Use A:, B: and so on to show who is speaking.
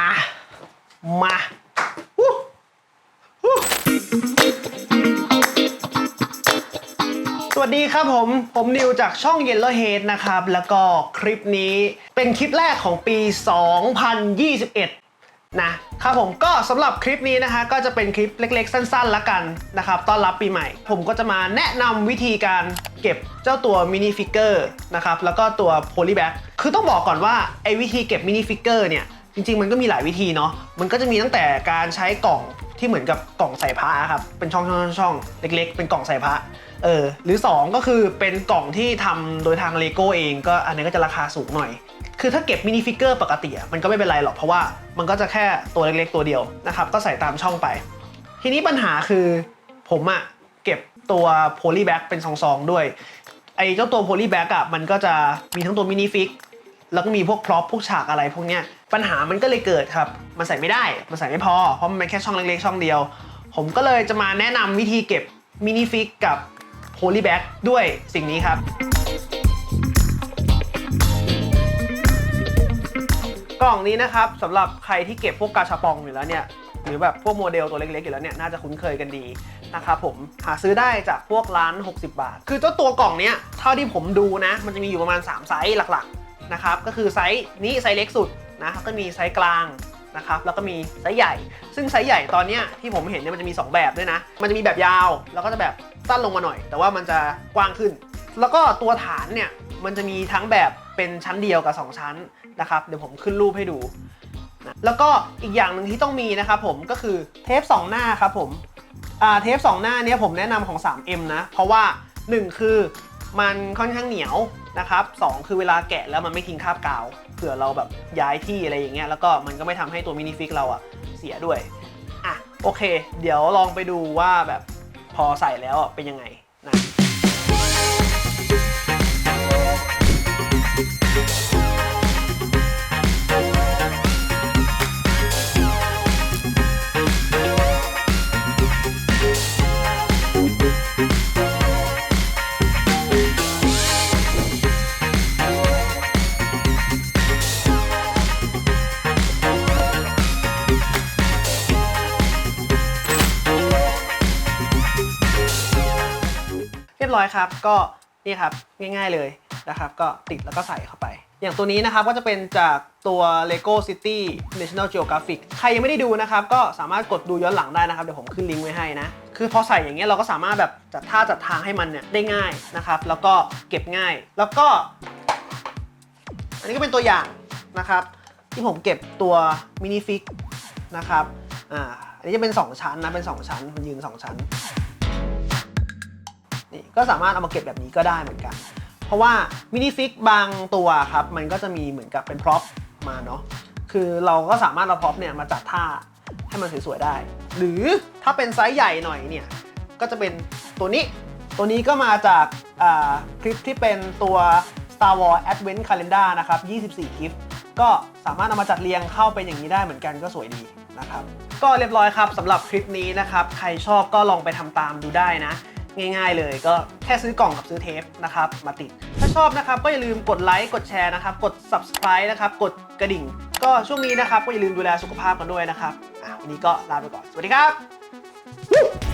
A: อะ มาอู้อู้สวัสดีครับผม ผมนิวจากช่อง Yellow Head นะครับ แล้วก็คลิปนี้เป็นคลิปแรกของปี 2021 นะครับผมก็สำหรับคลิปนี้นะฮะก็จะเป็นคลิปเล็ก ๆ สั้นๆละกันนะครับต้อนรับปีใหม่ ผมก็จะมาแนะนำวิธีการเก็บเจ้าตัวมินิฟิกเกอร์นะครับแล้วก็ตัวโพลีแบ็กคือต้องบอกก่อนว่าไอ้วิธีเก็บมินิฟิกเกอร์เนี่ยจริงๆ มันก็มีหลายวิธีเนาะมันก็จะมีตั้งแต่การใช้กล่องที่เหมือนกับกล่องใส่พระครับเป็นช่องๆช่องๆเล็ก ๆ เป็นกล่องใส่พระเออหรือ 2 ก็คือเป็นกล่องที่ทำโดยทางเลโก้เองก็อันนี้ก็จะราคาสูงหน่อย คือถ้าเก็บมินิฟิกเกอร์ปกติอะมันก็ไม่เป็นไรหรอกเพราะว่ามันก็จะแค่ตัวเล็กๆตัวเดียวนะครับก็ใส่ตามช่องไป ทีนี้ปัญหาคือผมอะเก็บตัวโพลีแบ็กเป็นซองๆด้วยไอ้เจ้าตัวโพลีแบ็กอะมันก็จะมีทั้งตัวมินิฟิกแล้วก็มีพวกพร็อพพวกฉากอะไรพวกเนี้ยปัญหามันก็เลยเกิดครับมันใส่ไม่ได้มันใส่ไม่พอ เพราะมันเป็นแค่ช่องเล็กๆช่องเดียว ผมก็เลยจะมาแนะนำวิธีเก็บมินิฟิกกับโพลีแบ็กด้วยสิ่งนี้ครับ กล่องนี้นะครับสำหรับใครที่เก็บพวกกาชาปองอยู่แล้วเนี่ยหรือแบบพวกโมเดลตัวเล็กๆอยู่แล้วเนี่ยน่าจะคุ้นเคยกันดีนะครับผมหาซื้อได้จากพวกร้าน 60 บาท คือเจ้าตัวกล่องเนี้ยเท่าที่ผมดูนะ มันจะมีอยู่ประมาณ 3 ไซส์หลักๆนะครับก็คือไซส์นี้ไซส์เล็กสุดนะก็มีไซส์กลางนะครับแล้วก็มีไซส์ใหญ่ ซึ่งไซส์ใหญ่ตอนเนี้ยที่ผมเห็นเนี่ยมันจะมี 2 แบบด้วยนะ มันจะมีแบบยาวแล้วก็จะแบบสั้นลงมาหน่อย แต่ว่ามันจะกว้างขึ้น แล้วก็ตัวฐานเนี่ย มันจะมีทั้งแบบเป็นชั้นเดียวกับ 2 ชั้นนะครับ เดี๋ยวผมขึ้นรูปให้ดูแล้วก็อีกอย่างหนึ่งที่ต้องมีนะครับผมก็คือเทป 2 หน้าครับผมอ่าเทป 2 หน้าเนี้ยผมแนะนำของ 3M นะ เพราะว่า 1 คือมันค่อนข้างเหนียวนะครับสองคือเวลาแกะแล้วมันไม่ทิ้งคราบกาวเผื่อเราแบบย้ายที่อะไรอย่างเงี้ยแล้วก็มันก็ไม่ทำให้ตัวมินิฟิกเราอะเสียด้วยอะโอเค เดี๋ยวลองไปดูว่าแบบพอใส่แล้วอะเป็นยังไงนะ เรียบร้อยครับ ก็นี่ครับง่าย ๆเลย นะครับก็ติดแล้วก็ใส่เข้าไป อย่างตัวนี้นะครับก็จะเป็นจากตัว Lego City National Geographic ใครยังไม่ได้ดูนะครับ ก็สามารถกดดูย้อนหลังได้นะครับ เดี๋ยวผมขึ้นลิงก์ไว้ให้นะ คือพอใส่อย่างเงี้ยเราก็สามารถแบบจัดท่าจัดทางให้มันเนี่ยได้ง่ายนะครับ แล้วก็เก็บง่าย แล้วก็ อันนี้ก็เป็นตัวอย่างนะครับ ที่ผมเก็บตัวมินิฟิกนะครับอ่าอันนี้จะเป็น 2 ชั้นนะเป็น 2 ชั้นมันยืน 2 ชั้นนี่ก็สามารถเอามาเก็บแบบนี้ก็ได้เหมือนกัน เพราะว่ามินิฟิกบางตัวครับ มันก็จะมีเหมือนกับเป็นพร็อพมาเนาะคือเราก็สามารถเอาพร็อพเนี่ยมาจัดท่าให้มันสวยๆได้ หรือถ้าเป็นไซส์ใหญ่หน่อยเนี่ย ก็จะเป็นตัวนี้ ตัวนี้ก็มาจากคลิปที่เป็นตัว Star Wars Advent Calendar นะครับ 24 คลิป ก็สามารถเอามาจัดเรียงเข้าเป็นอย่างนี้ได้เหมือนกันก็สวยดีนะครับ ก็เรียบร้อยครับสำหรับคลิปนี้นะครับ ใครชอบก็ลองไปทำตามดูได้นะ ง่าย ๆ เลยก็แค่ซื้อกล่องกับซื้อเทปนะครับมาติด ถ้าชอบนะครับก็อย่าลืมกดไลค์กดแชร์นะครับกด subscribe นะครับกดกระดิ่ง ก็ช่วงนี้นะครับก็อย่าลืมดูแลสุขภาพกันด้วยนะครับอะวันนี้ก็ลาไปก่อนสวัสดีครับ